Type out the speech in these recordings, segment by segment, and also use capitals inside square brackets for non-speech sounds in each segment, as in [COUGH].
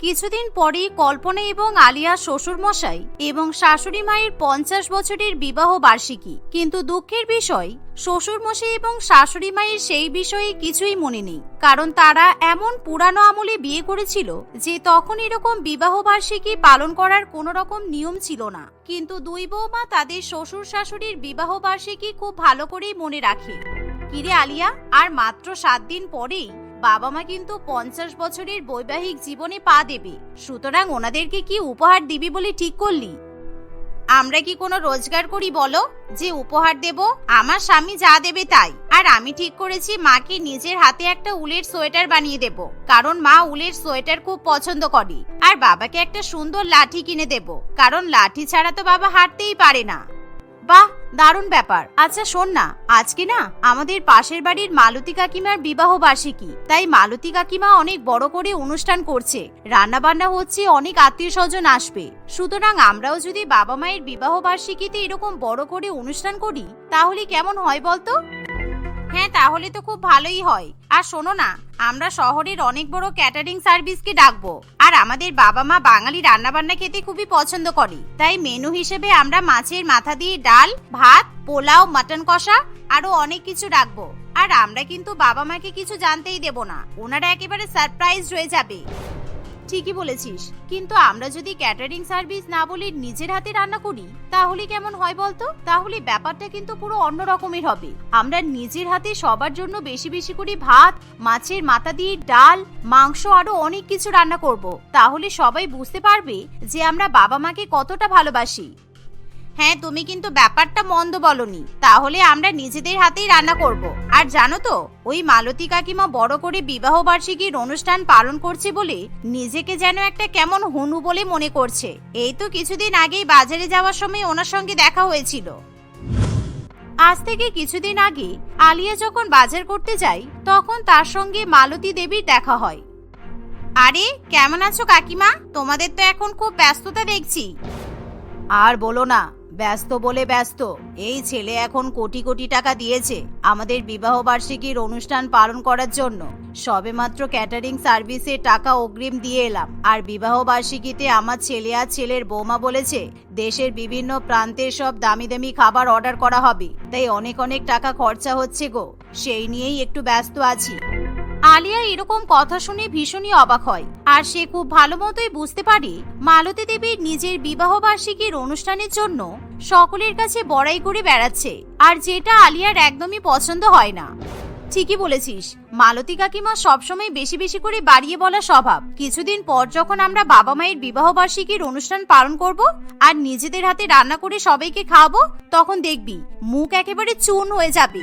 কিছুদিন পরেই কল্পনা এবং আলিয়া শ্বশুর মশাই এবং শাশুড়ি মায়ের পঞ্চাশ বছরের বিবাহ বার্ষিকী। কিন্তু দুঃখের বিষয় শ্বশুর মশাই এবং শাশুড়ি মায়ের সেই বিষয়ে কিছুই মনে নেই। কারণ তারা এমন পুরানো আমলে বিয়ে করেছিল যে তখন এরকম বিবাহ বার্ষিকী পালন করার কোনো রকম নিয়ম ছিল না। কিন্তু দুই বৌমা তাদের শ্বশুর শাশুড়ির বিবাহ বার্ষিকী খুব ভালো করেই মনে রাখে। কিরে আলিয়া, আর মাত্র সাত দিন পরেই বাবা মা কিন্তু পঞ্চাশ বছরের বৈবাহিক জীবনে পা দেবে। সুতরাং ওনাদেরকে কি উপহার দিবি বলে ঠিক করলি? আমরা কি কোনো রোজগার করি বলো? যে উপহার দেব, আমার স্বামী যা দেবে তাই। আর আমি ঠিক করেছি, মাকে নিজের হাতে একটা উলের সোয়েটার বানিয়ে দেব। কারণ মা উলের সোয়েটার খুব পছন্দ করে। আর বাবাকে একটা সুন্দর লাঠি কিনে দেব। কারণ লাঠি ছাড়া তো বাবা হাঁটতেই পারে না। বাহ! দারুণ ব্যাপার। আচ্ছা শোন না, আজকে না আমাদের পাশের বাড়ির মালতী কাকিমার বিবাহ বার্ষিকী। তাই মালতী কাকিমা অনেক বড় করে অনুষ্ঠান করছে। রান্না বান্না হচ্ছে, অনেক আত্মীয় স্বজন আসবে। সুতরাং আমরাও যদি বাবা মায়ের বিবাহ বার্ষিকীতে এরকম বড় করে অনুষ্ঠান করি, তাহলে কেমন হয় বলতো? হ্যাঁ তাহলে তো খুব ভালোই হয়। আর শোনো না, আমরা শহরের অনেক বড় ক্যাটারিং সার্ভিসকে ডাকবো। আর আমাদের বাবা মা বাঙালি রান্নাবান্না খেতে খুবই পছন্দ করে। তাই মেনু হিসেবে আমরা মাছের মাথা দিয়ে ডাল, ভাত, পোলাও মাটন কষা, আরও অনেক কিছু রাখব। আর আমরা কিন্তু বাবা মাকে কিছু জানতেই দেব না। ওনারা একেবারে সারপ্রাইজ হয়ে যাবে। ঠিকই বলেছিস। কিন্তু আমরা যদি ক্যাটারিং সার্ভিস না বলে নিজের হাতে রান্না করি, তাহলে কেমন হয় বলতো? তাহলে ব্যাপারটা কিন্তু পুরো অন্য রকমের হবে। আমরা নিজের হাতে সবার জন্য বেশি বেশি করে ভাত, মাছের মাথা দিয়ে ডাল, মাংস আরও অনেক কিছু রান্না করব। তাহলে সবাই বুঝতে পারবে যে আমরা বাবা মাকে কতটা ভালোবাসি। হ্যাঁ তুমি কিন্তু ব্যাপারটা মন্দ বলনি। তাহলে আমরা নিজেদের হাতেই রান্না করব। আর জানো তো, ওই মালতী কাকিমা বড় করে বিবাহ বার্ষিকীর অনুষ্ঠান পালন করছে বলে নিজেকে যেন একটা কেমন হনু বলে মনে করছে। এই তো কিছুদিন আগেই বাজারে যাওয়ার সময় ওনার সঙ্গে দেখা হয়েছিল। আজ থেকে কিছুদিন আগে আলিয়া যখন বাজার করতে যায়, তখন তার সঙ্গে মালতী দেবীর দেখা হয়। আরে, কেমন আছো কাকিমা? তোমাদের তো এখন খুব ব্যস্ততা দেখছি। আর বলো না ব্যস্ত বলে ব্যস্ত। এই ছেলে এখন কোটি কোটি টাকা দিয়েছে আমাদের বিবাহ বার্ষিকীর অনুষ্ঠান পালন করার জন্য। সবেমাত্র ক্যাটারিং সার্ভিসে টাকা অগ্রিম দিয়ে এলাম। আর বিবাহ বার্ষিকীতে আমার ছেলে আর ছেলের বৌমা বলেছে, দেশের বিভিন্ন প্রান্তের সব দামি দামি খাবার অর্ডার করা হবে। তাই অনেক অনেক টাকা খরচা হচ্ছে গো। সেই নিয়েই একটু ব্যস্ত আছি। আলিয়া এরকম কথা শুনে ভীষণই অবাক হয়। আর সে খুব ভালো মতোই বুঝতে পারে মালতী দেবীর নিজের বিবাহ বার্ষিকীর অনুষ্ঠানের জন্য সকলের কাছে বড়াই করে বেড়াচ্ছে, আর যেটা আলিয়ার একদমই পছন্দ হয় না। ঠিকই বলেছিস, মালতী কাকিমা সবসময় বেশি বেশি করে বাড়িয়ে বলা স্বভাব। কিছুদিন পর যখন আমরা বাবা মায়ের বিবাহ বার্ষিকীর অনুষ্ঠান পালন করব আর নিজেদের হাতে রান্না করে সবাইকে খাওয়াবো, তখন দেখবি মুখ একেবারে চুন হয়ে যাবে।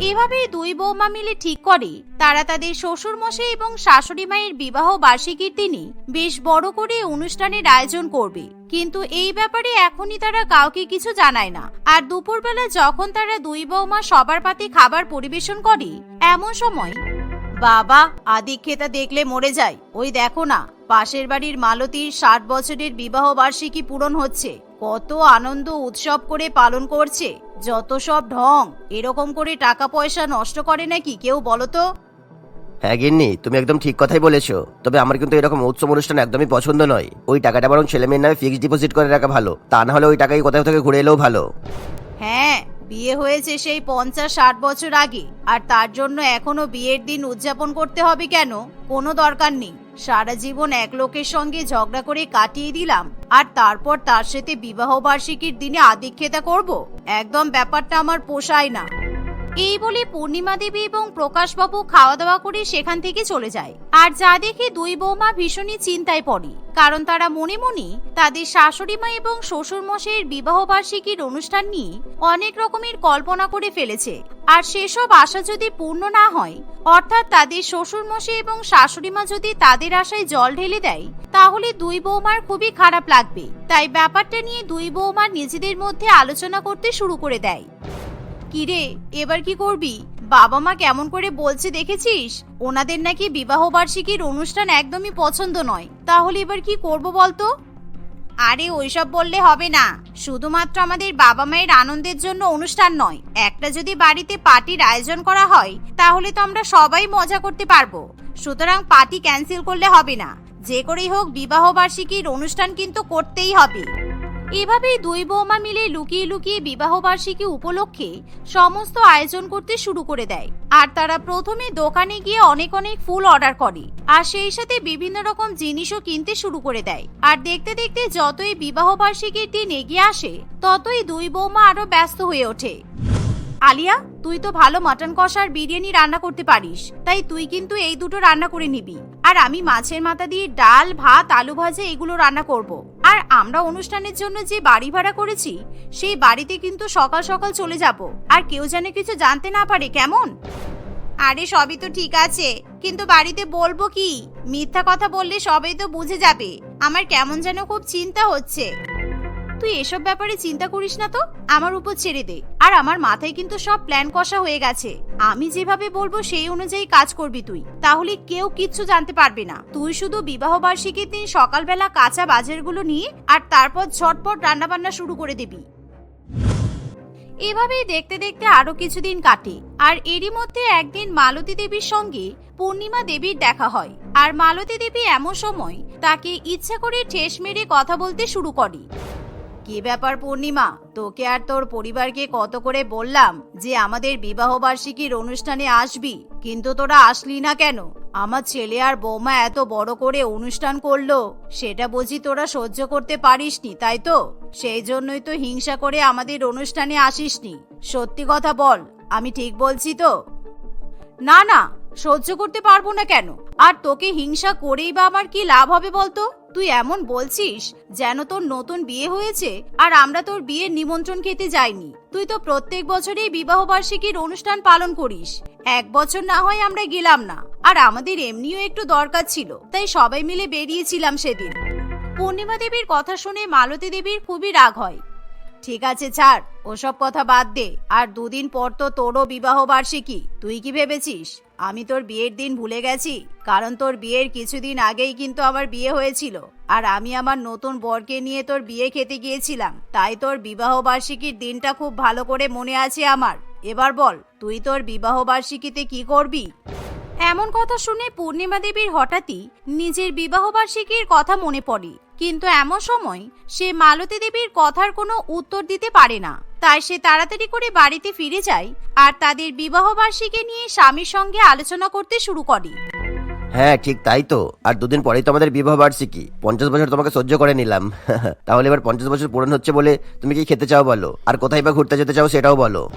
এভাবেই দুই বৌমা মিলে ঠিক করে। তারা তাদের শ্বশুর মশাই এবং শাশুড়ি মায়ের বিবাহ বার্ষিকীর দিনে বেশ বড় করে অনুষ্ঠানের আয়োজন করবে। কিন্তু এই ব্যাপারে এখনই তারা কাউকে কিছু জানায় না। আর দুপুরবেলা যখন তারা দুই বৌমা সবার পাতে খাবার পরিবেশন করে, এমন সময়, বাবা আদিক্ষেতা দেখলে মরে যায়। ওই দেখো না, পাশের বাড়ির মালতীর ষাট বছরের বিবাহ বার্ষিকী পূরণ হচ্ছে। কত আনন্দ উৎসব করে পালন করছে। যত সব ঢং এরকম করে টাকা পয়সা নষ্ট করে নাকি কেউ বলো তো? হ্যাঁ গিন্নি তুমি একদম ঠিক কথাই বলেছ। তবে আমার কিন্তু এরকম উৎসব অনুষ্ঠান একদমই পছন্দ নয়। ওই টাকাটা বরং ছেলে মেয়ের নামে ফিক্সড ডিপোজিট করে রাখা ভালো। তা না হলে ওই টাকাই কোথাও থেকে ঘুরে এলেও ভালো। হ্যাঁ বিয়ে হয়েছে সেই পঞ্চাশ ষাট বছর আগে। আর তার জন্য এখনও বিয়ের দিন উদযাপন করতে হবে কেন? কোনো দরকার নেই। সারা জীবন এক লোকের সঙ্গে ঝগড়া করে কাটিয়ে দিলাম। আর তারপর তার সাথে বিবাহ বার্ষিকীর দিনে আদিক্ষেতা করব? একদম ব্যাপারটা আমার পোষায় না। এই বলে পূর্ণিমা দেবী এবং প্রকাশবাবু খাওয়া দাওয়া করে সেখান থেকে চলে যায়। আর যা দেখে দুই বৌমা ভীষণই চিন্তায় পড়ে, কারণ তারা মনে মনে তাদের শাশুড়ি মা এবং শ্বশুর মশাইয়ের বিবাহ বার্ষিকীর অনুষ্ঠান নিয়ে অনেক রকমের কল্পনা করে ফেলেছে। আর সেসব আশা যদি পূর্ণ না হয়, অর্থাৎ তাদের শ্বশুর মশাই এবং শাশুড়ি মা যদি তাদের আশায় জল ঢেলে দেয়, তাহলে দুই বৌমার খুবই খারাপ লাগবে। তাই ব্যাপারটা নিয়ে দুই বৌমা নিজেদের মধ্যে আলোচনা করতে শুরু করে দেয়। কিরে, এবার কি করবি? বাবা মা কেমন করে বলছে দেখেছিস? ওনাদের নাকি বিবাহ বার্ষিকীর অনুষ্ঠান একদমই পছন্দ নয়। তাহলে এবার কি করব বলতো? আরে, ওইসব বললে হবে না। শুধুমাত্র আমাদের বাবা মায়ের আনন্দের জন্য অনুষ্ঠান নয়। একটা যদি বাড়িতে পার্টির আয়োজন করা হয়, তাহলে তো আমরা সবাই মজা করতে পারব। সুতরাং পার্টি ক্যান্সেল করলে হবে না। যে করেই হোক, বিবাহ বার্ষিকীর অনুষ্ঠান কিন্তু করতেই হবে। এভাবেই দুই বৌমা মিলে লুকিয়ে লুকিয়ে বিবাহ বার্ষিকী উপলক্ষে সমস্ত আয়োজন করতে শুরু করে দেয়। আর তারা প্রথমে দোকানে গিয়ে অনেক অনেক ফুল অর্ডার করে। আর সেই সাথে বিভিন্ন রকম জিনিসও কিনতে শুরু করে দেয়। আর দেখতে দেখতে যতই বিবাহ বার্ষিকীর দিন এগিয়ে আসে, ততই দুই বৌমা আরও ব্যস্ত হয়ে ওঠে। আলিয়া, তুই তো ভালো মাটন কষা আর বিরিয়ানি রান্না করতে পারিস, তাই তুই কিন্তু এই দুটো রান্না করে নিবি। আর আমি মাছের মাথা দিয়ে ডাল, ভাত, আলু ভাজা এগুলো রান্না করব। আর আমরা অনুষ্ঠানের জন্য যে বাড়ি ভাড়া করেছি, সেই বাড়িতে কিন্তু সকাল সকাল চলে যাব। আর কেউ যেন কিছু জানতে না পারে, কেমন? আরে সবই তো ঠিক আছে, কিন্তু বাড়িতে বলব কি? মিথ্যা কথা বললে সবাই তো বুঝে যাবে। আমার কেমন যেন খুব চিন্তা হচ্ছে। তুই এসব ব্যাপারে চিন্তা করিস না তো। আমার উপর ছেড়ে দে। আর আমার মাথায় কিন্তু সব প্ল্যান কষা হয়ে গেছে। আমি যেভাবে বলব সেই অনুযায়ী কাজ করবি তুই। তাহলে কেউ কিচ্ছু জানতে পারবে না। তুই শুধু বিবাহ বার্ষিকীর দিন সকালবেলা কাঁচা বাজারগুলো নিয়ে আর তারপর ঝটপট রান্নাবান্না শুরু করে দিবি। এভাবেই দেখতে দেখতে আরও কিছুদিন কাটে। আর এরই মধ্যে একদিন মালতী দেবীর সঙ্গে পূর্ণিমা দেবীর দেখা হয়। আর মালতী দেবী এমন সময় তাকে ইচ্ছা করে ঠেস মেরে কথা বলতে শুরু করে। কি ব্যাপার পূর্ণিমা? তোকে আর তোর পরিবারকে কত করে বললাম যে আমাদের বিবাহ বার্ষিকীর অনুষ্ঠানে আসবি, কিন্তু তোরা আসলি না কেন? আমার ছেলে আর বৌমা এত বড় করে অনুষ্ঠান করল, সেটা বুঝি তোরা সহ্য করতে পারিসনি, তাই তো? সেই জন্যই তো হিংসা করে আমাদের অনুষ্ঠানে আসিসনি। সত্যি কথা বল, আমি ঠিক বলছি তো? না না সহ্য করতে পারব না কেন? আর তোকে হিংসা করেই বা আমার কি লাভ হবে বলতো? তুই এমন বলছিস যেন তোর নতুন বিয়ে হয়েছে আর আমরা তোর বিয়ের নিমন্ত্রণ খেতে যাইনি। তুই তো প্রত্যেক বছরেই বিবাহ বার্ষিকীর অনুষ্ঠান পালন করিস। এক বছর না হয় আমরা গেলাম না। আর আমাদের এমনিও একটু দরকার ছিল, তাই সবাই মিলে বেরিয়েছিলাম সেদিন। পূর্ণিমা দেবীর কথা শুনে মালতী দেবীর খুবই রাগ হয়। ঠিক আছে, ছাড়। ওসব কথা বাদ দে। আর দুদিন পর তো তোরও বিবাহ বার্ষিকী। তুই কি ভেবেছিস? আমি তোর বিয়ের দিন ভুলে গেছি। কারণ তোর বিয়ের কিছুদিন আগেই কিন্তু আমার বিয়ে হয়েছিল। আর আমি আমার নতুন বরকে নিয়ে তোর বিয়ে খেতে গিয়েছিলাম। তাই তোর বিবাহ বার্ষিকীর দিনটা খুব ভালো করে মনে আছে আমার। এবার বল, তুই তোর বিবাহ বার্ষিকীতে কি করবি? এমন কথা শুনে পূর্ণিমা দেবীর হঠাৎই নিজের বিবাহ বার্ষিকীর কথা মনে পড়ে। কিন্তু এমন সময় সে মালতী দেবীর কথার কোনো উত্তর দিতে পারে না। তাই সে তাড়াতাড়ি করে বাড়িতে ফিরে যায় আর তাদের বিবাহ বার্ষিকী নিয়ে স্বামীর সঙ্গে আলোচনা করতে শুরু করে। হ্যাঁ ঠিক তাই তো। আর দুদিন পরেই তো আমাদের বিবাহ বার্ষিকী পঞ্চাশ বছর তোমাকে সহ্য করে নিলাম। [LAUGHS] তাহলে এবার পঞ্চাশ বছর পূরণ হচ্ছে বলে তুমি কি খেতে চাও বলো? আর কোথায় বা ঘুরতে যেতে চাও সেটাও বলো।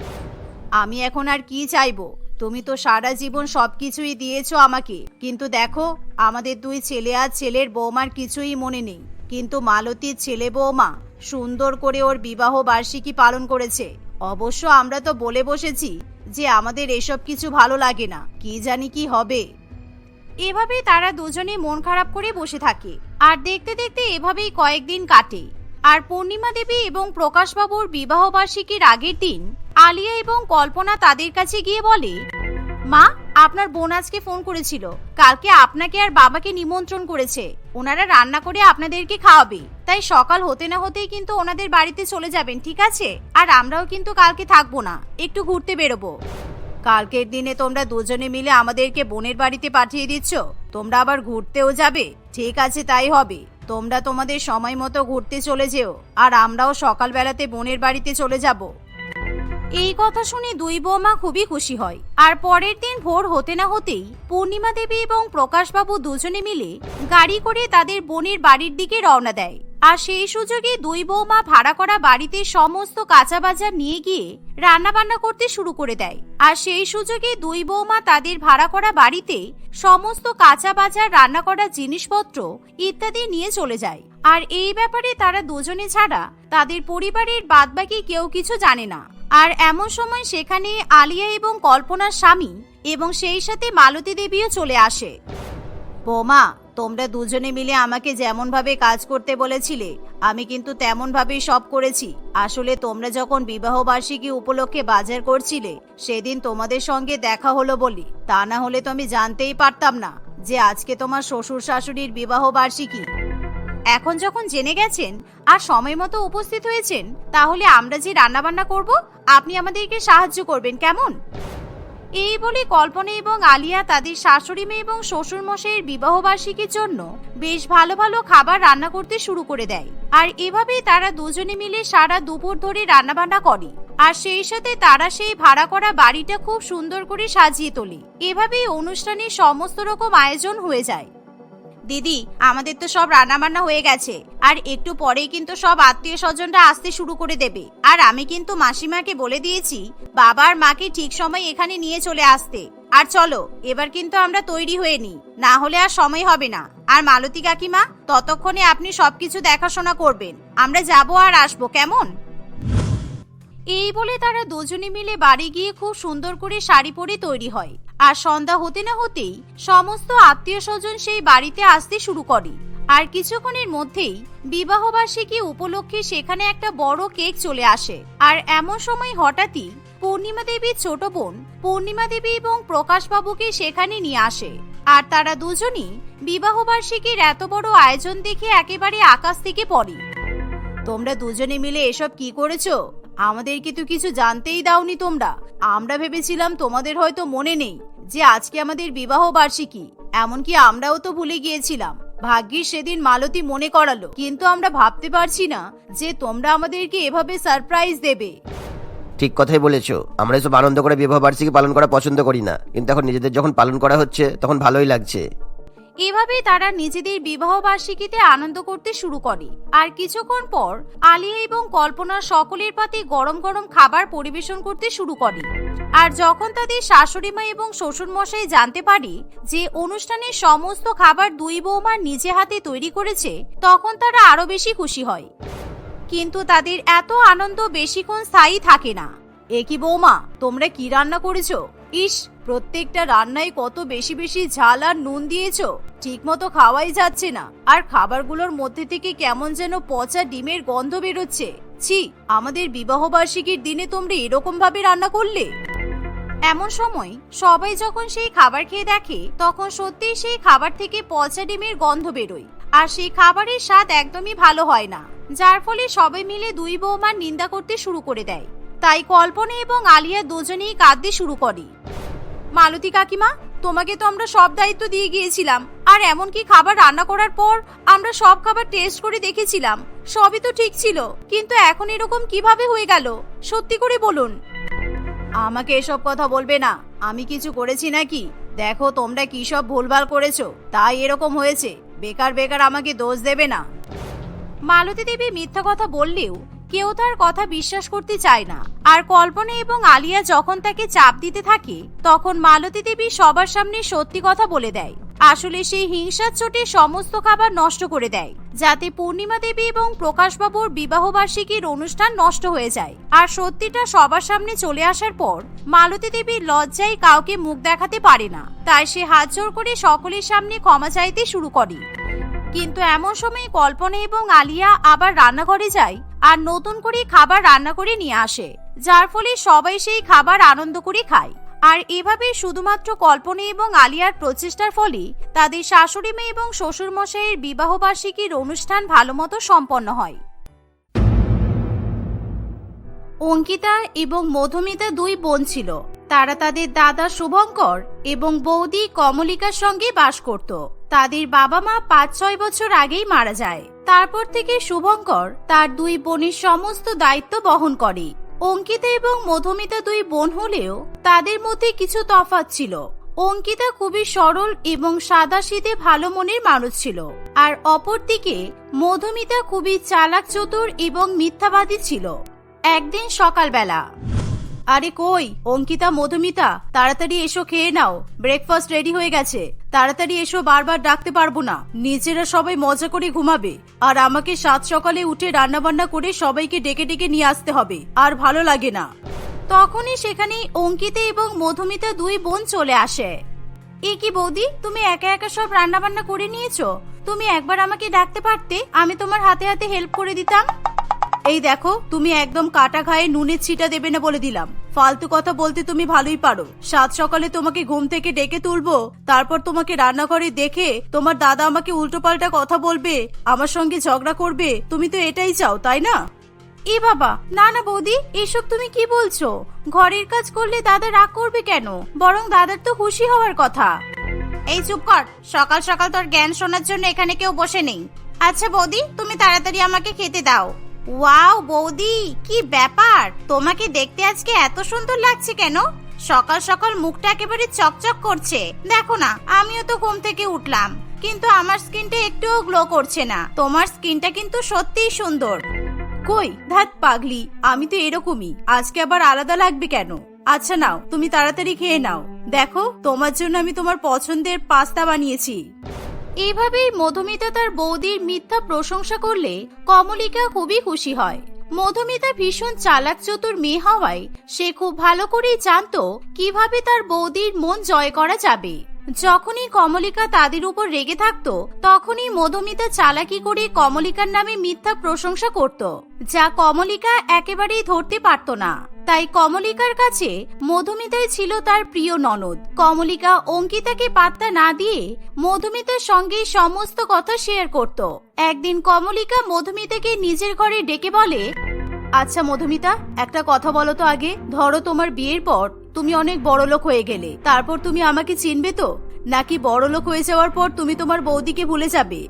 আমি এখন আর কি চাইব? তুমি তো সারা জীবন সবকিছুই দিয়েছ আমাকে। কিন্তু দেখো, আমাদের দুই ছেলে আর ছেলের বৌমার কিছুই মনে নেই। কিন্তু মালতীর ছেলে বৌমা সুন্দর করে ওর বিবাহ বার্ষিকী পালন করেছে। অবশ্য আমরা তো বলে বসেছি যে আমাদের এসব কিছু ভালো লাগে না। কি জানি কি হবে। এভাবেই তারা দুজনে মন খারাপ করে বসে থাকে। আর দেখতে দেখতে এভাবেই কয়েকদিন কাটে। আর পূর্ণিমা দেবী এবং প্রকাশবাবুর বিবাহ বার্ষিকীর আগের দিন আলিয়া এবং কল্পনা তাদের কাছে গিয়ে বলে, মা, আপনার বোন আজকে ফোন করেছিল। কালকে আপনাকে আর বাবাকে নিমন্ত্রণ করেছে। ওনারা রান্না করে আপনাদেরকে খাওয়াবে। তাই সকাল হতে না হতেই কিন্তু ওনাদের বাড়িতে চলে যাবেন, ঠিক আছে? আর আমরাও কিন্তু কালকে থাকব না। একটু ঘুরতে বেরোবো। কালকের দিনে তোমরা দুজনে মিলে আমাদেরকে বোনের বাড়িতে পাঠিয়ে দিচ্ছ। তোমরা আবার ঘুরতেও যাবে। ঠিক আছে, তাই হবে। তোমরা তোমাদের সময় মতো ঘুরতে চলে যেও। আর আমরাও সকালবেলাতে বোনের বাড়িতে চলে যাব। এই কথা শুনে দুই বৌমা খুবই খুশি হয়। আর পরের দিন ভোর হতে না হতেই পূর্ণিমা দেবী এবং প্রকাশবাবু দুজনে মিলে গাড়ি করে তাদের বোনের বাড়ির দিকে রওনা দেয়। আর সেই সুযোগে দুই বৌমা ভাড়া করা বাড়িতে সমস্ত কাঁচা বাজার নিয়ে গিয়ে রান্না বান্না করতে শুরু করে দেয়। আর সেই সুযোগে দুই বৌমা তাদের ভাড়া করা বাড়িতে সমস্ত কাঁচা বাজার রান্না করা জিনিসপত্র ইত্যাদি নিয়ে চলে যায়। আর এই ব্যাপারে তারা দুজনে ছাড়া তাদের পরিবারের বাদবাকি কেউ কিছু জানে না। আর এমন সময় সেখানে আলিয়া এবং কল্পনার স্বামী এবং সেই সাথে মালতী দেবীও চলে আসে। বোমা, তোমরা দুজনে মিলে আমাকে যেমন ভাবে কাজ করতে বলেছিলে, আমি কিন্তু তেমন ভাবেই সব করেছি। আসলে তোমরা যখন বিবাহ বার্ষিকী উপলক্ষে বাজার করছিলে, সেদিন তোমাদের সঙ্গে দেখা হলো বলি। তা না হলে তো আমি জানতেই পারতাম না যে আজকে তোমার শ্বশুর শাশুড়ির বিবাহ বার্ষিকী এখন যখন জেনে গেছেন আর সময় মতো উপস্থিত হয়েছেন, তাহলে আমরা যে রান্না বান্না করব, আপনি আমাদেরকে সাহায্য করবেন, কেমন? এই বলে কল্পনা এবং আলিয়া তাদের শাশুড়ি মেয়ে এবং শ্বশুর মশাইয়ের বিবাহ বার্ষিকীর জন্য বেশ ভালো ভালো খাবার রান্না করতে শুরু করে দেয়। আর এভাবেই তারা দুজনে মিলে সারা দুপুর ধরে রান্নাবান্না করে। আর সেই সাথে তারা সেই ভাড়া করা বাড়িটা খুব সুন্দর করে সাজিয়ে তোলে। এভাবেই অনুষ্ঠানের সমস্ত রকম আয়োজন হয়ে যায়। দিদি, আমাদের তো সব রান্নাবান্না হয়ে গেছে। আর একটু পরেই কিন্তু সব আত্মীয় স্বজনরা আসতে শুরু করে দেবে। আর আমি কিন্তু মাসিমাকে বলে দিয়েছি, বাবার মাকে ঠিক সময় এখানে নিয়ে চলে আসতে। আর চলো, এবার কিন্তু আমরা তৈরি হয়ে নিই। না হলে আর সময় হবে না। আর মালতী কাকিমা, ততক্ষণে আপনি সবকিছু দেখাশোনা করবেন। আমরা যাব আর আসব, কেমন? এই বলে তারা দুজনে মিলে বাড়ি গিয়ে খুব সুন্দর করে শাড়ি পরে তৈরি হয়। আর সন্ধ্যা হতে না হতেই সমস্ত আত্মীয় স্বজন সেই বাড়িতে আসতে শুরু করে। আর কিছুক্ষণের মধ্যেই বিবাহবার্ষিকী উপলক্ষে সেখানে একটা বড় কেক চলে আসে। আর এমন সময় হঠাৎই পূর্ণিমা দেবীর ছোট বোন পূর্ণিমা দেবী এবং প্রকাশবাবুকে সেখানে নিয়ে আসে। আর তারা দুজনই বিবাহবার্ষিকীর এত বড় আয়োজন দেখে একেবারে আকাশ থেকে পড়ে। তোমরা দুজনে মিলে এসব কি করেছ? আমাদেরকে তো কিছু জানতেই দাওনি তোমরা। আমরা ভেবেছিলাম তোমাদের হয়তো মনে নেই যে আজকে আমাদের বিবাহ বার্ষিকী। এমনকি আমরাও তো ভুলে গিয়েছিলাম। ভাগ্যিস সেদিন মালতী মনে করালো। কিন্তু আমরা ভাবতে পারছি না যে তোমরা আমাদেরকে এভাবে সারপ্রাইজ দেবে। ঠিক কথাই বলেছ। আমরা এসব আনন্দ করে বিবাহ বার্ষিকী পালন করা পছন্দ করি না। কিন্তু এখন নিজেদের যখন পালন করা হচ্ছে, তখন ভালোই লাগছে। এভাবেই তারা নিজেদের বিবাহ বার্ষিকীতে আনন্দ করতে শুরু করে। আর কিছুক্ষণ পর আলিয়া এবং কল্পনা সকলের পাতে গরম গরম খাবার পরিবেশন করতে শুরু করে। আর যখন তাদের শাশুড়ি মা এবং শ্বশুর মশাই জানতে পারে যে অনুষ্ঠানের সমস্ত খাবার দুই বৌমা নিজে হাতে তৈরি করেছে, তখন তারা আরও বেশি খুশি হয়। কিন্তু তাদের এত আনন্দ বেশিক্ষণ স্থায়ী থাকে না। এ কি বৌমা, তোমরা কি রান্না করেছ? ইস, প্রত্যেকটা রান্নায় কত বেশি বেশি ঝাল আর নুন দিয়েছ? ঠিক মতো খাওয়াই যাচ্ছে না। আর খাবারগুলোর মধ্যে থেকে কেমন যেন পচা ডিমের গন্ধ বেরোচ্ছে। ছি, আমাদের বিবাহ বার্ষিকীর দিনে তোমরা এরকম ভাবে রান্না করলে? এমন সময় সবাই যখন সেই খাবার খেয়ে দেখে, তখন সত্যিই সেই খাবার থেকে পচা ডিমের গন্ধ বেরোয়। আর সেই খাবারের স্বাদ একদমই ভালো হয় না। যার ফলে সবাই মিলে দুই বৌমার নিন্দা করতে শুরু করে দেয়। তাই কল্পনা এবং আলিয়া দুজনেই কাঁদতে শুরু করে। মালতী কাকিমা, তোমাকে তো আমরা সব দায়িত্ব দিয়ে গিয়েছিলাম। আর এমনকি খাবার রান্না করার পর আমরা সব খাবার টেস্ট করে দেখেছিলাম। সবই তো ঠিক ছিল, কিন্তু এখন এরকম কীভাবে হয়ে গেল? সত্যি করে বলুন। আমাকে এসব কথা বলবে না। আমি কিছু করেছি নাকি? দেখো তোমরা কি সব ভুলভাল করেছ। তাই এরকম হয়েছে। বেকার বেকার আমাকে দোষ দেবে না। মালতী দেবী মিথ্যা কথা বললেও কেউ তার কথা বিশ্বাস করতে চায় না। আর কল্পনা এবং আলিয়া যখন তাকে চাপ দিতে থাকে, তখন মালতী দেবী সবার সামনে সত্যি কথা বলে দেয়। আসলে সেই হিংসার চোটে সমস্ত খাবার নষ্ট করে দেয়, যাতে পূর্ণিমা দেবী এবং প্রকাশবাবুর বিবাহ বার্ষিকীর অনুষ্ঠান নষ্ট হয়ে যায়। আর সত্যিটা সবার সামনে চলে আসার পর, মালতী দেবী লজ্জায় কাউকে মুখ দেখাতে পারে না। তাই সে হাত জোর করে সকলের সামনে ক্ষমা চাইতে শুরু করে। কিন্তু এমন সময় কল্পনা এবং আলিয়া আবার রান্নাঘরে যায় আর নতুন করে খাবার রান্না করে নিয়ে আসে, যার ফলে সবাই সেই খাবার আনন্দ করে খায়। আর এভাবে শুধুমাত্র কল্পনা এবং আলিয়ার প্রচেষ্টার ফলে তাদের শাশুড়ি মেয়ে এবং শ্বশুর মশাইয়ের বিবাহ বার্ষিকীর অনুষ্ঠান ভালোমতো সম্পন্ন হয়। অঙ্কিতা এবং মধুমিতা দুই বোন ছিল। তারা তাদের দাদা শুভঙ্কর এবং বৌদি কমলিকার সঙ্গে বাস করত। তাদের বাবা মা পাঁচ ছয় বছর আগেই মারা যায়। তারপর থেকে শুভঙ্কর তার দুই বোনের সমস্ত দায়িত্ব বহন করে। অঙ্কিতা এবং মধুমিতা দুই বোন হলেও তাদের মধ্যে কিছু তফাৎ ছিল। অঙ্কিতা খুবই সরল এবং সাদা শীতে ভালো মনের মানুষ ছিল। আর অপরদিকে মধুমিতা খুবই চালাক চতুর এবং মিথ্যাবাদী ছিল। একদিন সকালবেলা আরে কই, অঙ্কিতা, মধুমিতা, তাড়াতাড়ি এসো, খেয়ে নাও। ব্রেকফাস্ট রেডি হয়ে গেছে। তাড়াতাড়ি এসো, বারবার ডাকতে পারব না। নিজেরা সবাই মজা করে ঘুমাবে। আর আমাকে সাত সকালে উঠে রান্না বান্না করে সবাইকে ডেকে ডেকে নিয়ে আসতে হবে। আর ভালো লাগে না। তখনই সেখানে অঙ্কিতা এবং মধুমিতা দুই বোন চলে আসে। এ কি বৌদি, তুমি একা একা সব রান্না বান্না করে নিয়েছো? তুমি একবার আমাকে ডাকতে পারতে? আমি তোমার হাতে হাতে হেল্প করে দিতাম। এই দেখো তুমি একদম কাটা ঘায়ে নুনের ছিটা দেবে না বলে দিলাম। ফালতু কথা বলতে তুমি ভালোই পারো। সাত সকালে তোমাকে ঘুম থেকে ডেকে তুলবো তারপর তোমাকে রান্নাঘরে দেখে তোমার দাদা আমাকে উল্টোপাল্টা কথা বলবে আমার সঙ্গে ঝগড়া করবে তুমি তো এটাই চাও তাই না? এ বাবা না না বৌদি এসব তুমি কি বলছো? ঘরের কাজ করলে দাদা রাগ করবে কেন? বরং দাদার তো খুশি হওয়ার কথা। এই চুপ কর সকাল সকাল তোর জ্ঞান শোনার জন্য এখানে কেউ বসে নেই। আচ্ছা বৌদি তুমি তাড়াতাড়ি আমাকে খেতে দাও। ওয়াও, বৌদি, কি ব্যাপার? তোমাকে দেখতে আজকে এত সুন্দর লাগছে কেন? সকাল সকাল মুখটা একেবারে চকচক করছে। দেখো না, আমিও তো ঘুম থেকে উঠলাম, কিন্তু আমার স্কিনটা একটুও গ্লো করছে না। তোমার স্কিনটা কিন্তু সত্যিই সুন্দর। কই ধ্যাত পাগলি, আমি তো এরকমই, আজকে আবার আলাদা লাগবে কেন? আচ্ছা নাও, তুমি তাড়াতাড়ি খেয়ে নাও। দেখো, তোমার জন্য আমি তোমার পছন্দের পাস্তা বানিয়েছি। এভাবেই মধুমিতা তার বৌদির মিথ্যা প্রশংসা করলে কমলিকা খুবই খুশি হয়। মধুমিতা ভীষণ চালাক চতুর মেয়ে হওয়ায় সে খুব ভালো করেই জানতো কীভাবে তার বৌদির মন জয় করা যাবে। যখনই কমলিকা তাদের উপর রেগে থাকতো, তখনই মধুমিতা চালাকি করে কমলিকার নামে মিথ্যা প্রশংসা করত, যা কমলিকা একেবারেই ধরতে পারত না। তাই কমলিকার কাছে মধুমিতাই ছিল তার প্রিয় ননদ। কমলিকা অঙ্কিতাকে পাত্তা না দিয়ে মধুমিতার সঙ্গে সমস্ত কথা শেয়ার করত। একদিন কমলিকা মধুমিতাকে নিজের ঘরে ডেকে বলে আচ্ছা মধুমিতা, একটা কথা বলো তো আগে। ধরো তোমার বিয়ের পর তুমি অনেক বড় লোক হয়ে গেলে। তারপর তুমি আমাকে চিনবে তো? নাকি বড় লোক হয়ে যাওয়ার পর তুমি তোমার বৌদিকে ভুলে যাবে?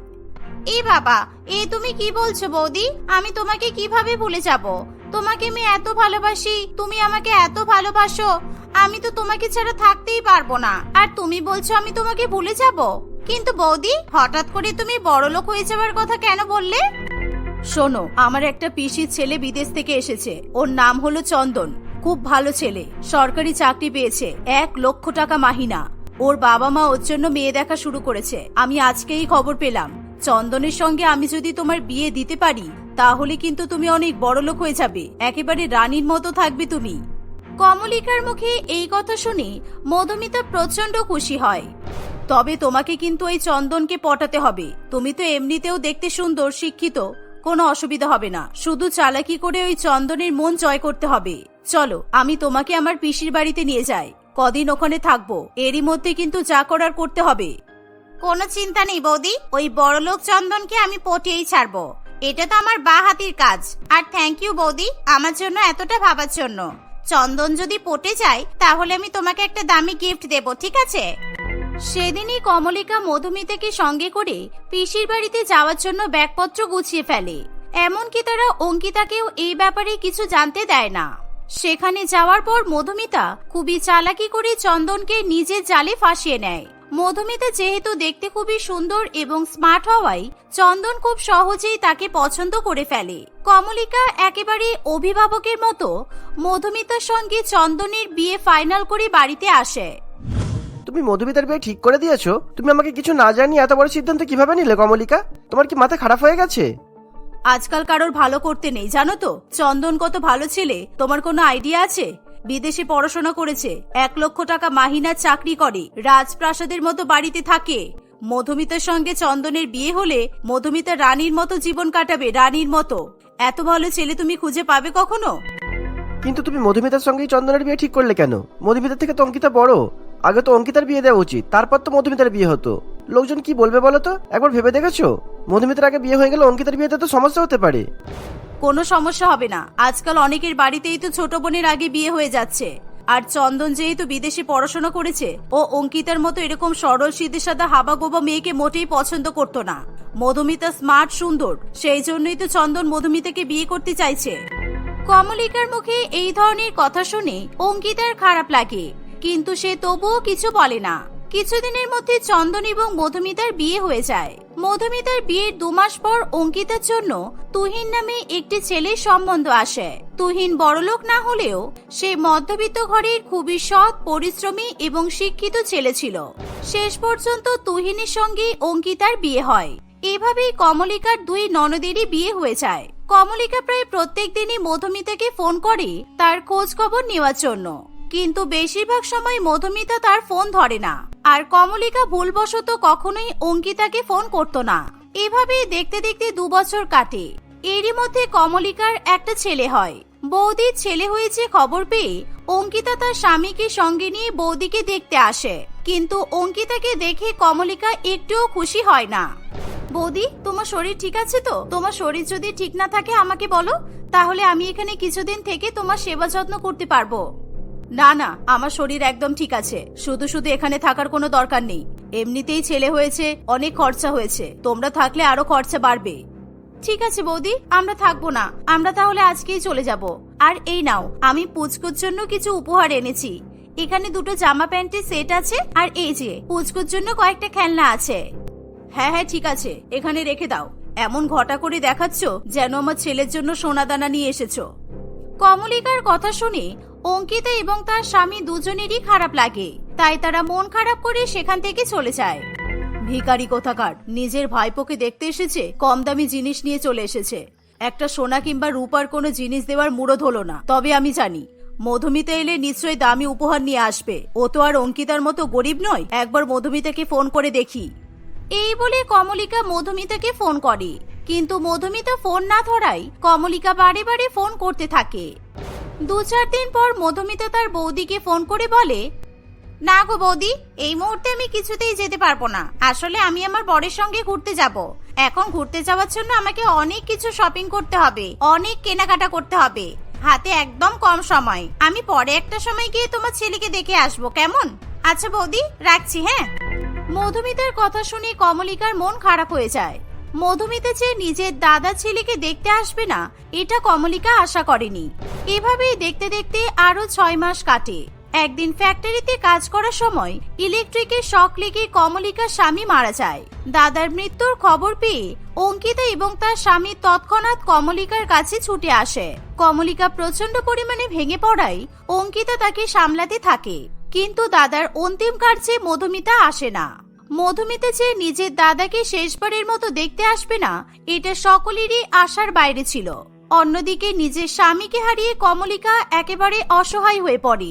এ বাবা, এ তুমি কি বলছো বৌদি? আমি তোমাকে কীভাবে ভুলে যাব? তোমাকে আমি এত ভালোবাসি, তুমি আমাকে এত ভালোবাসো। আমি তো তোমাকে ছাড়া থাকতেই পারব না। আর তুমি বলছো আমি তোমাকে ভুলে যাব? কিন্তু বৌদি, হঠাৎ করে তুমি বড় লোক হয়ে যাওয়ার কথা কেন বললে? শোনো, আমার একটা পিসির ছেলে বিদেশ থেকে এসেছে। ওর নাম হলো চন্দন। খুব ভালো ছেলে। সরকারি চাকরি পেয়েছে। এক লক্ষ টাকা মাহিনা। ওর বাবা মা ওর জন্য মেয়ে দেখা শুরু করেছে। আমি আজকেই খবর পেলাম। চন্দনের সঙ্গে আমি যদি তোমার বিয়ে দিতে পারি, তাহলে কিন্তু তুমি অনেক বড় লোক হয়ে যাবে। একেবারে রানীর মতো থাকবে তুমি। কমলিকার মুখে এই কথা শুনে মধুমিতা প্রচণ্ড খুশি হয়। তবে তোমাকে কিন্তু ওই চন্দনকে পটাতে হবে। তুমি তো এমনিতেও দেখতে সুন্দর, শিক্ষিত। কোনো অসুবিধা হবে না। শুধু চালাকি করে ওই চন্দনের মন জয় করতে হবে। চলো, আমি তোমাকে আমার পিসির বাড়িতে নিয়ে যাই। কদিন ওখানে থাকব। এরই মধ্যে কিন্তু যা করার করতে হবে। কোনো চিন্তা নেই, বৌদি। ওই বড়লোক চন্দনকে আমি পটিয়েই ছাড়বো। এটা তো আমার বা হাতির কাজ। আর থ্যাংক ইউ বৌদি, আমার জন্য এতটা ভাবার জন্য। চন্দন যদি পটে যায়, তাহলে আমি তোমাকে একটা দামি গিফট দেব, ঠিক আছে? সেদিনই কমলিকা মধুমিতাকে সঙ্গে করে পিসির বাড়িতে যাওয়ার জন্য ব্যাগপত্র গুছিয়ে ফেলে। এমনকি তারা অঙ্কিতাকেও এই ব্যাপারে কিছু জানতে দেয় না। সেখানে যাওয়ার পর মধুমিতা খুবই চালাকি করে চন্দনকে নিজের জালে ফাঁসিয়ে নেয়। মধুমিতা যেহেতু দেখতে খুবই সুন্দর এবং স্মার্ট হওয়ায় চন্দন খুব সহজেই তাকে পছন্দ করে ফেলে। কমলিকা একেবারে অভিভাবকের মতো মধুমিতার সঙ্গে চন্দনের বিয়ে ফাইনাল করে বাড়িতে আসে। তুমি মধুমিতার বিয়ে ঠিক করে দিয়েছ? তুমি আমাকে কিছু না জানিয়ে এত বড় সিদ্ধান্ত কীভাবে নিলে কমলিকা? তোমার কি মাথা খারাপ হয়ে গেছে? আজকাল কারোর ভালো করতে নেই জানো তো? চন্দন কত ভালো ছেলে তোমার কোনো আইডিয়া আছে? বিদেশে পড়াশোনা করেছে। এক লক্ষ টাকা মাহিনার চাকরি করে। রাজপ্রাসাদের মতো বাড়িতে থাকে। মধুমিতার সঙ্গে চন্দনের বিয়ে হলে মধুমিতা রানীর মতো জীবন কাটাবে, রানীর মতো। এত ভালো ছেলে তুমি খুঁজে পাবে কখনো? কিন্তু তুমি মধুমিতার সঙ্গেই চন্দনের বিয়ে ঠিক করলে কেন? মধুমিতার থেকে তো অঙ্কিতা বড়। আগে তো অঙ্কিতার বিয়ে দেওয়া উচিত, তারপর তো মধুমিতার বিয়ে হতো। লোকজন কি বলবে বলো তো? একবার ভেবে দেখেছ? মধুমিতার আগে বিয়ে হয়ে গেলে অঙ্কিতার বিয়েতে তো সমস্যা হতে পারে। কোনো সমস্যা হবে না। আজকাল অনেকের বাড়িতেই তো ছোট বোনের আগে বিয়ে হয়ে যাচ্ছে। আর চন্দন যেহেতু বিদেশে পড়াশোনা করেছে, ও অঙ্কিতার মতো এরকম সরল সিদ্ধে সাদা হাবা গোবা মেয়েকে মোটেই পছন্দ করতো না। মধুমিতা স্মার্ট, সুন্দর, সেই জন্যই তো চন্দন মধুমিতাকে বিয়ে করতে চাইছে। কমলিকার মুখে এই ধরনের কথা শুনে অঙ্কিতার খারাপ লাগে, কিন্তু সে তবুও কিছু বলে না। কিছুদিনের মধ্যে চন্দন এবং মধুমিতার বিয়ে হয়ে যায়। মধুমিতার বিয়ের দু মাস পর অঙ্কিতার জন্য তুহিন নামে একটি ছেলের সম্বন্ধ আসে। তুহিন বড়লোক না হলেও সে মধ্যবিত্ত ঘরের খুবই সৎ, পরিশ্রমী এবং শিক্ষিত ছেলে ছিল। শেষ পর্যন্ত তুহিনের সঙ্গে অঙ্কিতার বিয়ে হয়। এভাবেই কমলিকার দুই ননদেরই বিয়ে হয়ে যায়। কমলিকা প্রায় প্রত্যেক দিনই মধুমিতাকে ফোন করে তার খোঁজ খবর নেওয়ার জন্য। কিন্তু বেশিরভাগ সময় মধুমিতা তার ফোন ধরে না। আর কমলিকা ভুলবশত কখনোই অঙ্কিতাকে ফোন করতো না। এভাবেই দেখতে দেখতে দু বছর কাটে। এরই মধ্যে কমলিকার একটা ছেলে হয়। বৌদির ছেলে হয়েছে খবর পেয়ে অঙ্কিতা তার স্বামীকে সঙ্গে নিয়ে বৌদিকে দেখতে আসে। কিন্তু অঙ্কিতাকে দেখে কমলিকা একটুও খুশি হয় না। বৌদি, তোমার শরীর ঠিক আছে তো? তোমার শরীর যদি ঠিক না থাকে আমাকে বলো। তাহলে আমি এখানে কিছুদিন থেকে তোমার সেবা যত্ন করতে পারব। না না, আমার শরীর একদম ঠিক আছে। শুধু শুধু এখানে থাকার কোনো দরকার নেই। এমনিতেই ছেলে হয়েছে, অনেক খরচা হয়েছে। তোমরা থাকলে আরও খরচা বাড়বে। ঠিক আছে বৌদি, আমরা থাকব না। আমরা তাহলে আজকেই চলে যাব। আর এই নাও, আমি পুচকুর জন্য কিছু উপহার এনেছি। এখানে দুটো জামা প্যান্টের সেট আছে, আর এই যে, পুচকুর জন্য কয়েকটা খেলনা আছে। হ্যাঁ হ্যাঁ ঠিক আছে, এখানে রেখে দাও। এমন ঘটা করে দেখাচ্ছ যেন আমার ছেলের জন্য সোনাদানা নিয়ে এসেছ। কমলিকার কথা শুনে অঙ্কিতা এবং তার স্বামী দুজনেরই খারাপ লাগে। তাই তারা মন খারাপ করে সেখান থেকে চলে যায়। ভিখারি কোথাকার? নিজের ভাইপোকে দেখতে এসেছে কম দামি জিনিস নিয়ে চলে এসেছে। একটা সোনা কিংবা রূপার কোনো জিনিস দেওয়ার মুরদ হলো না। তবে আমি জানি, মধুমিতা এলে নিশ্চয়ই দামি উপহার নিয়ে আসবে। ও তো আর অঙ্কিতার মতো গরিব নয়। একবার মধুমিতাকে ফোন করে দেখি। এই বলে কমলিকা মধুমিতাকে ফোন করে। কিন্তু মধুমিতা ফোন না ধরাই কমলিকা বারে বারে ফোন করতে থাকে। দু চার দিন পর মধুমিতা তার বৌদিকে ফোন করে বলে, না গো বৌদি, এই মুহূর্তে আমি কিছুতেই যেতে পারব না। আসলে আমি আমার বরের সঙ্গে ঘুরতে যাব। এখন ঘুরতে যাওয়ার জন্য আমাকে অনেক কিছু শপিং করতে হবে, অনেক কেনাকাটা করতে হবে। হাতে একদম কম সময়। আমি পরে একটা সময় গিয়ে তোমার ছেলেকে দেখে আসব, কেমন? আচ্ছা বৌদি, রাখছি হ্যাঁ? মধুমিতার কথা শুনে কমলিকার মন খারাপ হয়ে যায়। মধুমিতা যে নিজের দাদা ছেলেকে দেখতে আসবে না, এটা কমলিকা আশা করেনি। এভাবেই দেখতে দেখতে আরও ছয় মাস কাটে। একদিন ফ্যাক্টরিতে কাজ করার সময় ইলেকট্রিকের শক লেগে কমলিকার স্বামী মারা যায়। দাদার মৃত্যুর খবর পেয়ে অঙ্কিতা এবং তার স্বামী তৎক্ষণাৎ কমলিকার কাছে ছুটে আসে। কমলিকা প্রচণ্ড পরিমাণে ভেঙে পড়ায় অঙ্কিতা তাকে সামলাতে থাকে। কিন্তু দাদার অন্তিম কার্যে মধুমিতা আসে না। মধুমিতা যে নিজের দাদাকে শেষবারের মতো দেখতে আসবে না, এটা সকলেরই আশার বাইরে ছিল। অন্যদিকে নিজের স্বামীকে হারিয়ে কমলিকা একেবারে অসহায় হয়ে পড়ে।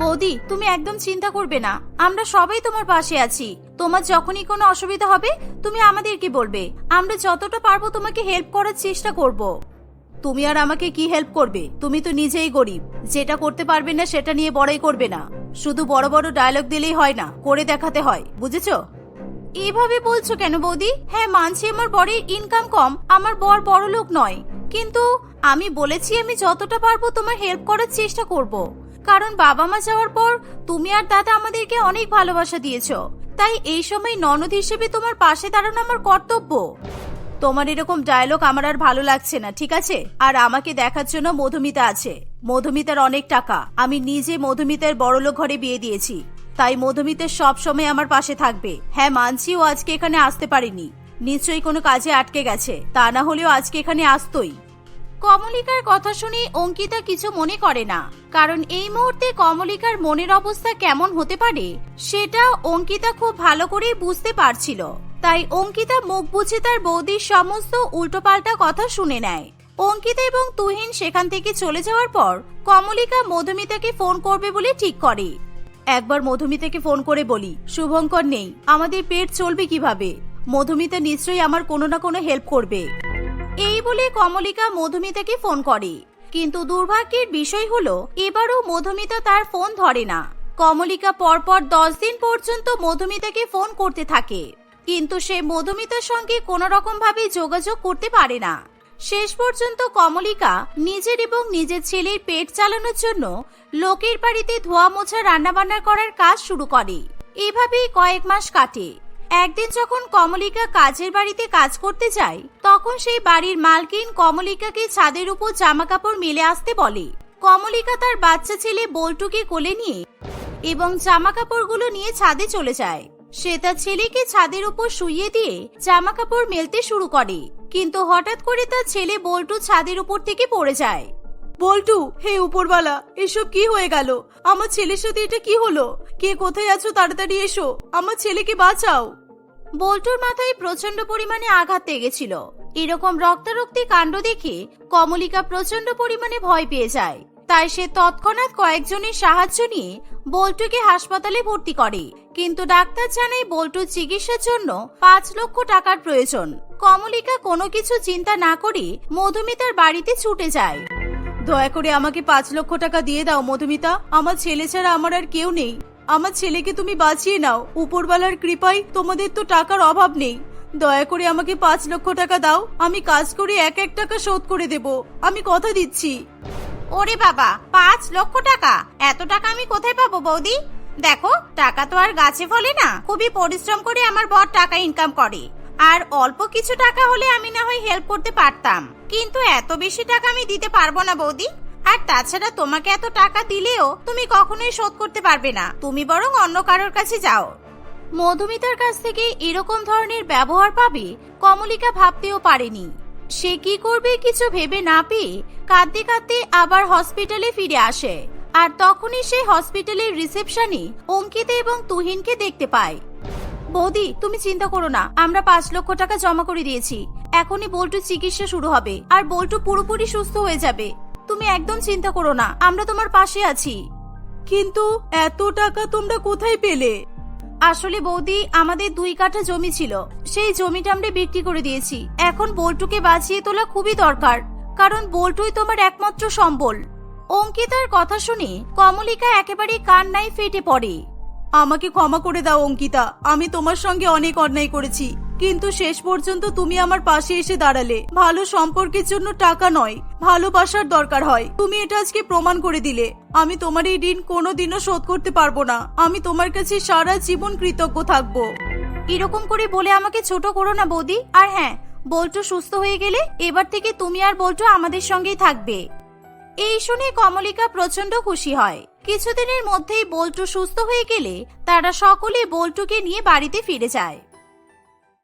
বৌদি, তুমি একদম চিন্তা করবে না, আমরা সবাই তোমার পাশে আছি। তোমার যখনই কোনো অসুবিধা হবে, তুমি আমাদেরকে বলবে। আমরা যতটা পারব তোমাকে হেল্প করার চেষ্টা করব। তুমি আর আমাকে কি হেল্প করবে? তুমি তো নিজেই গরিব। যেটা করতে পারবে না, সেটা নিয়ে বড়াই করবে না। শুধু বড় বড় ডায়লগ দিলেই হয় না, করে দেখাতে হয়। বুঝেছ? এভাবে বলছো কেন বৌদি? হ্যাঁ মানছি আমার বরের ইনকাম কম, আমার বর বড় লোক নয়। কিন্তু আমি বলেছি আমি যতটা পারব তোমার হেল্প করার চেষ্টা করব। কারণ বাবা মা যাওয়ার পর তুমি আর দাদা আমাদেরকে অনেক ভালোবাসা দিয়েছ। তাই এই সময় ননদ হিসেবে তোমার পাশে দাঁড়ানো আমার কর্তব্য। তোমার এরকম ডায়লগ আমার আর ভালো লাগছে না, ঠিক আছে? আর আমাকে দেখার জন্য মধুমিতা আছে। মধুমিতার অনেক টাকা। আমি নিজে মধুমিতার বড়লোক ঘরে বিয়ে দিয়েছি। তাই মধুমিতার সব সময় আমার পাশে থাকবে। হ্যাঁ মানছি ও আজকে এখানে আসতে পারেনি। নিশ্চয়ই কোনো কাজে আটকে গেছে। তা না হলেও আজকে এখানে আসতোই। কমলিকার কথা শুনে অঙ্কিতা কিছু মনে করে না। কারণ এই মুহূর্তে কমলিকার মনের অবস্থা কেমন হতে পারে, সেটা অঙ্কিতা খুব ভালো করেই বুঝতে পারছিল। তাই অঙ্কিতা মুখ বুঝে তার বৌদির সমস্ত উল্টোপাল্টা কথা শুনে নেয়। অঙ্কিতা এবং তুহিন সেখান থেকে চলে যাওয়ার পর কমলিকা মধুমিতাকে ফোন করবে বলে ঠিক করে। একবার মধুমিতাকে ফোন করে বলি, শুভঙ্কর নেই, আমাদের পেট চলবে কীভাবে? মধুমিতা নিশ্চয়ই আমার কোনো না কোনো হেল্প করবে। এই বলে কমলিকা মধুমিতাকে ফোন করে। কিন্তু দুর্ভাগ্যের বিষয় হলো, এবারও মধুমিতা তার ফোন ধরে না। কমলিকা পরপর দশ দিন পর্যন্ত মধুমিতাকে ফোন করতে থাকে। কিন্তু সে মধুমিতার সঙ্গে কোনো রকম ভাবে যোগাযোগ করতে পারে না। শেষ পর্যন্ত কমলিকা নিজের এবং নিজের ছেলের পেট চালানোর জন্য লোকের বাড়িতে ধোয়া মোছা রান্নাবান্না করার কাজ শুরু করে। এভাবেই কয়েক মাস কাটে। একদিন যখন কমলিকা কাজের বাড়িতে কাজ করতে যায়, তখন সেই বাড়ির মালকিন কমলিকাকে ছাদের উপর জামা কাপড় মেলে আসতে বলে। কমলিকা তার বাচ্চা ছেলে বল্টুকে কোলে নিয়ে এবং জামা কাপড়গুলো নিয়ে ছাদে চলে যায়। সে তার ছেলেকে ছাদের উপর শুইয়ে দিয়ে জামা কাপড় মেলতে শুরু করে। কিন্তু হঠাৎ করে তার ছেলে বল্টু ছাদের উপর থেকে পড়ে যায়। বল্টু হে উপরওয়ালা এসব কি হয়ে গেল? আমার ছেলের সাথে এটা কি হলো? কে কোথায় আছো তাড়াতাড়ি এসো। আমার ছেলেকে বাঁচাও। বল্টুর মাথায় প্রচণ্ড পরিমাণে আঘাত লেগেছিল। এরকম রক্তারক্তি কাণ্ড দেখে কমলিকা প্রচণ্ড পরিমাণে ভয় পেয়ে যায়। তাই সে তৎক্ষণাৎ কয়েকজনের সাহায্য নিয়ে বল্টুকে হাসপাতালে ভর্তি করে। কিন্তু ডাক্তার জানায় বল্টুর চিকিৎসার জন্য পাঁচ লক্ষ টাকার প্রয়োজন। কমলিকা কোনো কিছু চিন্তা না করে মধুমিতার বাড়িতে ছুটে যায়। দয়া করে আমাকে পাঁচ লক্ষ টাকা দিয়ে দাও মধুমিতা। আমার ছেলে ছাড়া আমার আর কেউ নেই। আমার ছেলেকে তুমি বাঁচিয়ে নাও। উপরওয়ালার কৃপায় তোমাদের তো টাকার অভাব নেই। দয়া করে আমাকে পাঁচ লক্ষ টাকা দাও। আমি কাজ করে এক এক টাকা শোধ করে দেব। আমি কথা দিচ্ছি। ওরে বাবা, পাঁচ লক্ষ টাকা। এত টাকা আমি কোথায় পাবো বৌদি? দেখো, টাকা তো আর গাছে ফলে না, খুবই পরিশ্রম করে আমার বর টাকা ইনকাম করে। আর অল্প কিছু টাকা হলে আমি না হয় হেল্প করতে পারতাম। কিন্তু এত বেশি টাকা আমি দিতে পারব না বৌদি। আর তাছাড়া তোমাকে এত টাকা দিলেও তুমি কখনোই শোধ করতে পারবে না। তুমি বরং অন্য কারোর কাছে যাও। মধুমিতার কাছ থেকে এরকম ধরনের ব্যবহার পাবে, কমলিকা ভাবতেও পারেনি। সে কি করবে কিছু ভেবে না পেয়ে কাঁদতে কাঁদতে আবার হসপিটালে ফিরে আসে। আর তখনই সে হসপিটালের রিসেপশনে অঙ্কিতা এবং তুহিনকে দেখতে পায়। বৌদি, তুমি চিন্তা করো না, আমরা পাঁচ লক্ষ টাকা জমা করে দিয়েছি। এখনই বল্টুর চিকিৎসা শুরু হবে, আর বল্টু পুরোপুরি সুস্থ হয়ে যাবে। তুমি একদম চিন্তা করো না, আমরা তোমার পাশে আছি। কিন্তু এত টাকা তোমরা কোথায় পেলে? আসলে বৌদি, আমাদের দুই কাঠা জমি ছিল। সেই জমিটা আমরা বিক্রি করে দিয়েছি। এখন বল্টুকে বাঁচিয়ে তোলা খুবই দরকার, কারণ বল্টুই তোমার একমাত্র সম্বল। অঙ্কিতার কথা শুনে কমলিকা একেবারে কান্নায় ফেটে পড়ে। আমাকে ক্ষমা করে দাও অঙ্কিতা, আমি তোমার সঙ্গে অনেক অন্যায় করেছি, কিন্তু শেষ পর্যন্ত তুমি আমার পাশে এসে দাঁড়ালে। ভালো সম্পর্কের জন্য টাকা নয়, ভালোবাসার দরকার হয়। তুমি এটা আজকে প্রমাণ করে দিলে। আমি তোমার এই ঋণ কোনোদিনও শোধ করতে পারব না। আমি তোমার কাছে সারা জীবন কৃতজ্ঞ থাকব। এরকম করে বলে আমাকে ছোট করো না, বৌদি। আর হ্যাঁ বল্টু সুস্থ হয়ে গেলে এবার থেকে তুমি আর বল্টু আমাদের সঙ্গেই থাকবে। এই শুনে কমলিকা প্রচণ্ড খুশি হয়। কিছুদিনের মধ্যেই বল্টু সুস্থ হয়ে গেলে তারা সকলে বল্টুকে নিয়ে বাড়িতে ফিরে যায়।